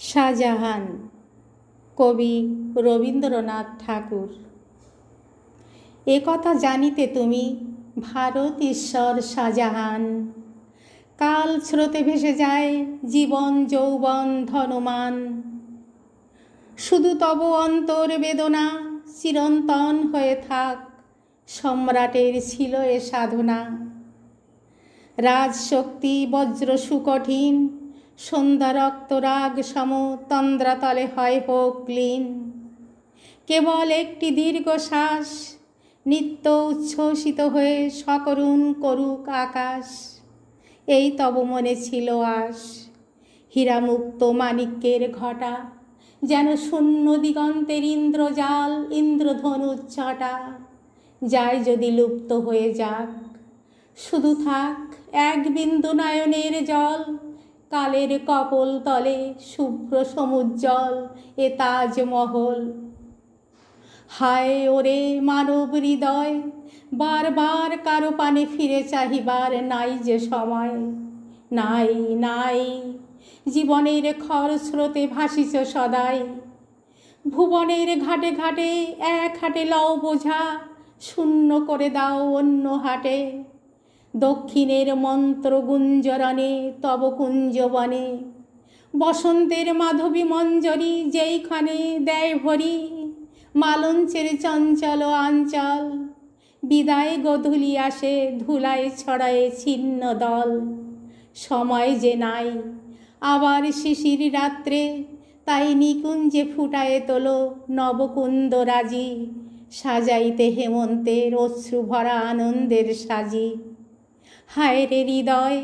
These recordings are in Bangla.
শাহজাহান, কবি রবীন্দ্রনাথ ঠাকুর। এ কথা জানিতে তুমি, ভারত ঈশ্বর শাহজাহান। কাল স্রোতে ভেসে যায় জীবন যৌবন ধনমান। শুধু তব অন্তর বেদনা চিরন্তন হয়ে থাক, সম্রাটের ছিল এ সাধনা। রাজশক্তি, বজ্র সুকঠিন সন্ধ্যা রক্তরাগ সম তন্দ্রাতলে হয় হোক লীন। কেবল একটি দীর্ঘ শ্বাস নিত্য উচ্ছ্বসিত হয়ে সকরুণ করুক আকাশ। এই তব মনে ছিল আস হীরামুক্ত মাণিক্যের ঘটা, যেন শূন্য দিগন্তের ইন্দ্রজাল, ইন্দ্রধনুর ছটা যায় যদি লুপ্ত হয়ে যাক, শুধু থাক এক বিন্দু নয়নের জল। কালের কপল তলে শুভ্র সমুজ্জ্বল এ তাজমহল। হায় ওরে মানব হৃদয়, বারবার কারও পানে ফিরে চাহিবার নাই যে সময়। নাই নাই, জীবনের খর স্রোতে ভাসিছ সদাই। ভুবনের ঘাটে ঘাটে এক হাটে লও বোঝা, শূন্য করে দাও অন্য হাটে। দক্ষিণের মন্ত্র গুঞ্জরণে তব কুঞ্জবনে। বসন্তের মাধবী মঞ্জরি যেইখানে দেয় ভরি, মালঞ্চের চঞ্চল আঞ্চল বিদায় গধূলি আসে, ধুলায় ছড়ায় ছিন্ন দল। সময় যে নাই, আবার শিশির রাত্রে, তাই নিকুঞ্জে ফুটায়ে তোলো নবকুন্দ রাজি। সাজাইতে হেমন্তের অশ্রু ভরা আনন্দের সাজি। হায় রে হৃদয়,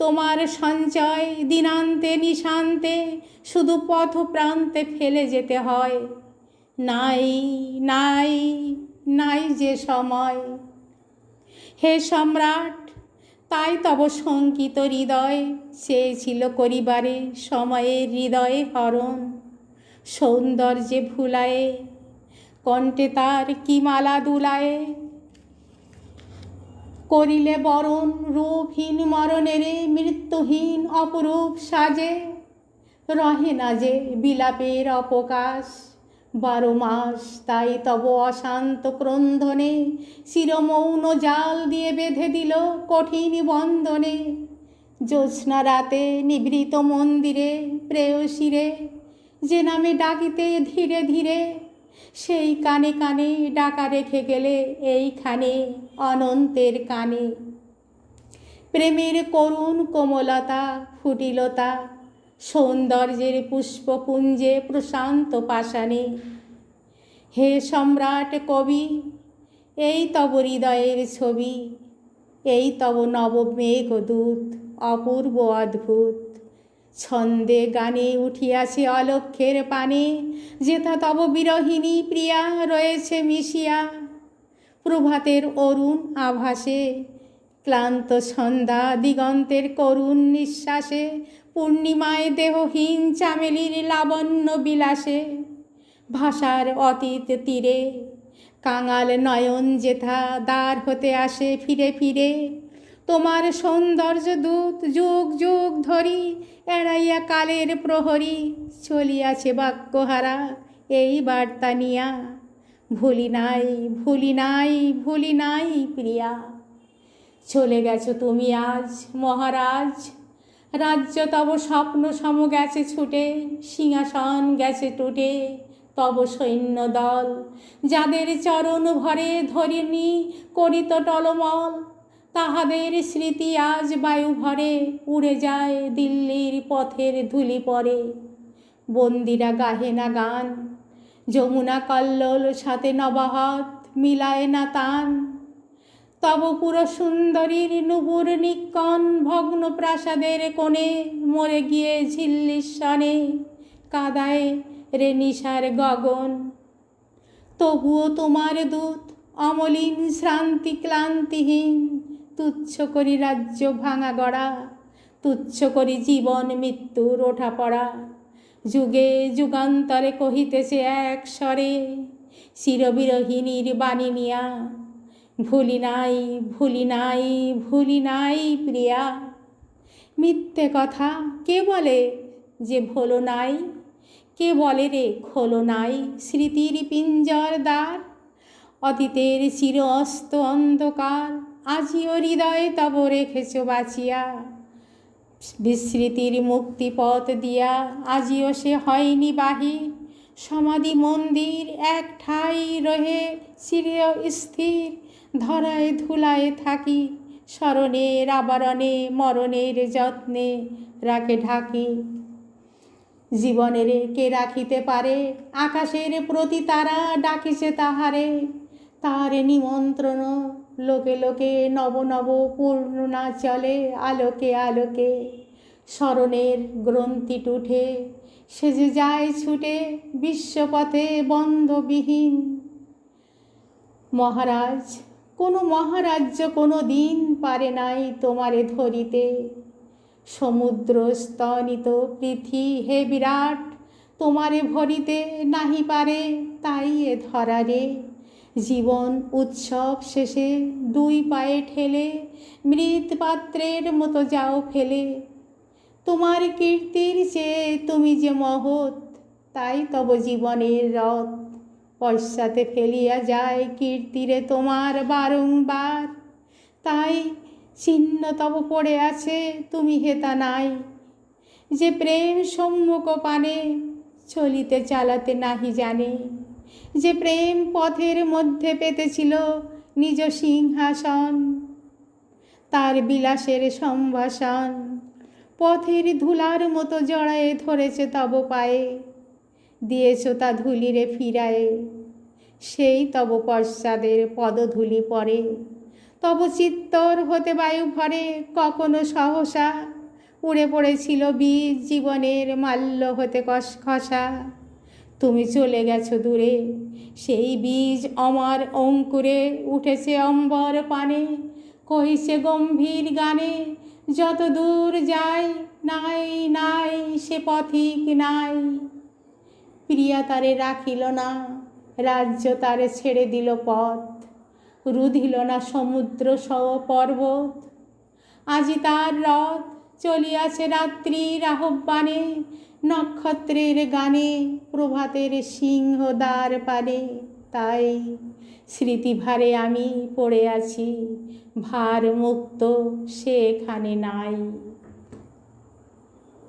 তোমার সঞ্চয় দিনান্তে নিশান্তে শুধু পথ প্রান্তে ফেলে যেতে হয়। নাই নাই নাই যে সময়। হে সম্রাট, তাই তব শঙ্কিত হৃদয় চেয়েছিল করিবারে সময়ের হৃদয়ে হরণ। সৌন্দর্যে ভুলায়ে, কণ্ঠে তার কি মালা দুলায়ে করিলে বরণ রূপহীন মরণেরে মৃত্যুহীন অপরূপ সাজে। রহে না যে বিলাপের অপকাশ বারো মাস তাই তব অশান্ত ক্রন্দনে, শিরমৌন জাল দিয়ে বেঁধে দিল কঠিন বন্ধনে জ্যোৎস্না রাতে নিভৃত মন্দিরে, প্রেয়সীরে, যে নামে ডাকিতে ধীরে ধীরে সেই কানে কানে ডাকা রেখে গেলে এইখানে অনন্তের কানে। প্রেমের করুণ কোমলতা, ফুটিলতা, সৌন্দর্যের পুষ্পপুঞ্জে প্রশান্ত পাষাণে। হে সম্রাট কবি, এই তব হৃদয়ের ছবি, এই তব নবমেঘদূত অপূর্ব অদ্ভুত। ছন্দে গানে উঠিয়াছে অলক্ষের পানে। যেথা তব বিরহিণী প্রিয়া রয়েছে মিশিয়া। প্রভাতের অরুণ আভাসে, ক্লান্ত সন্ধ্যা দিগন্তের করুণ নিঃশ্বাসে, পূর্ণিমায় দেহহীন চামেলির লাবণ্য বিলাসে। ভাষার অতীত তীরে, কাঙাল নয়ন যেথা দ্বার হতে আসে ফিরে ফিরে তোমার সৌন্দর্য দূত যুগ যুগ ধরি, এড়াইয়া কালের প্রহরী চলিয়াছে বাক্যহারা, এই বার্তা নিয়া। ভুলি নাই ভুলি নাই ভুলি নাই প্রিয়া। চলে গেছো তুমি আজ, মহারাজ। রাজ্য তব স্বপ্ন সম গেছে ছুটে, সিংহাসন গেছে টুটে, তব সৈন্য দল। যাদের চরণ ভরে ধরিনি, করিত টলমল। তাহাদের স্মৃতি আজ বায়ু ভরে উড়ে যায় দিল্লির পথের ধুলি পরে। বন্দিরা গাহে না গান, যমুনা কল্লোল সাথে নবাহত মিলায় না তান। তব পুরো সুন্দরীর নুপুর নিকন ভগ্ন প্রাসাদের কোণে মরে গিয়ে ঝিল্লিশ্বনে কাদায় রে নিশার গগন। তবুও তোমার দূত অমলিন, শ্রান্তি ক্লান্তিহীন তুচ্ছ করি রাজ্য ভাঙা গড়া, তুচ্ছ করি জীবন মৃত্যুর ওঠা পড়া। যুগে যুগান্তরে কহিতেছে এক স্বরে চিরবিরহিনীর বাণী নিয়া ভুলি নাই ভুলি নাই ভুলি নাই প্রিয়া। মিথ্যে কথা কে বলে যে ভোলো নাই? কে বলে রে খোলো নাই স্মৃতির পিঞ্জর দ্বার? অতীতের চির অস্ত অন্ধকার আজিও হৃদয়ে তব রেখেছ বাঁচিয়া। বিস্মৃতির মুক্তিপথ দিয়া আজিও সে হয়নি বাহির সমাধি মন্দির এক ঠাই রহে চির স্থির। ধরায় ধুলায় থাকি স্মরণের আবরণে, মরণের যত্নে রাখে ঢাকি। জীবনের কে রাখিতে পারে, আকাশের প্রতি তারা ডাকিছে তাহারে। তার নিমন্ত্রণ লোকে লোকে নব নব পূর্ণনা চলে, আলোকে আলোকে। স্মরণের গ্রন্থি টুঠে সেজে যায় ছুটে, বিশ্বপথে বন্ধবিহীন। মহারাজ, কোনো মহারাজ্য কোনো দিন পারে নাই তোমারে ধরিতে। সমুদ্র স্তনিত পৃথি হে বিরাট, তোমারে ভরিতে নাহি পারে, তাই এ ধরারে। জীবন উৎসব শেষে দুই পায়ে ঠেলে মৃৎপাত্রের মতো যাও ফেলে। তোমার কীর্তির চেয়ে তুমি যে মহৎ, তাই তব জীবনের রথ। পশ্চাতে ফেলিয়া যায় কীর্তিরে তোমার বারংবার। তাই চিহ্ন তব পড়ে আছে তুমি হেতা নাই। যে প্রেম সম্মুখ পানে, চলিতে চালাতে নাহি জানে। যে প্রেম পথের মধ্যে পেতেছিল নিজ সিংহাসন। তার বিলাসের সম্ভাষণ পথের ধুলার মতো জড়ায়ে ধরেছে তব পায়ে। দিয়েছ তা ধুলিরে ফিরায়ে, সেই তব পশ্চাদের পদধূলি পরে। তব চিত্তর হতে বায়ু ভরে, কখনো সহসা, উড়ে পড়েছিল বীজ জীবনের মাল্য হতে কসখসা তুমি চলে গেছো দূরে। সেই বীজ আমার অঙ্কুরে উঠেছে অম্বর পানে। কহিছে গম্ভীর গানে, যত দূর যায় নাই নাই, সে পথিক নাই। প্রিয়া তারে রাখিল না, রাজ্য তারে ছেড়ে দিল পথ। রুধিল না সমুদ্র সহ পর্বত আজি তার রথ চলিয়াছে রাত্রির আহ্বানে, নক্ষত্রের গানে, প্রভাতের সিংহ পারে তাই স্মৃতিভারে আমি পড়ে আছি, ভার মুক্ত সেখানে নাই।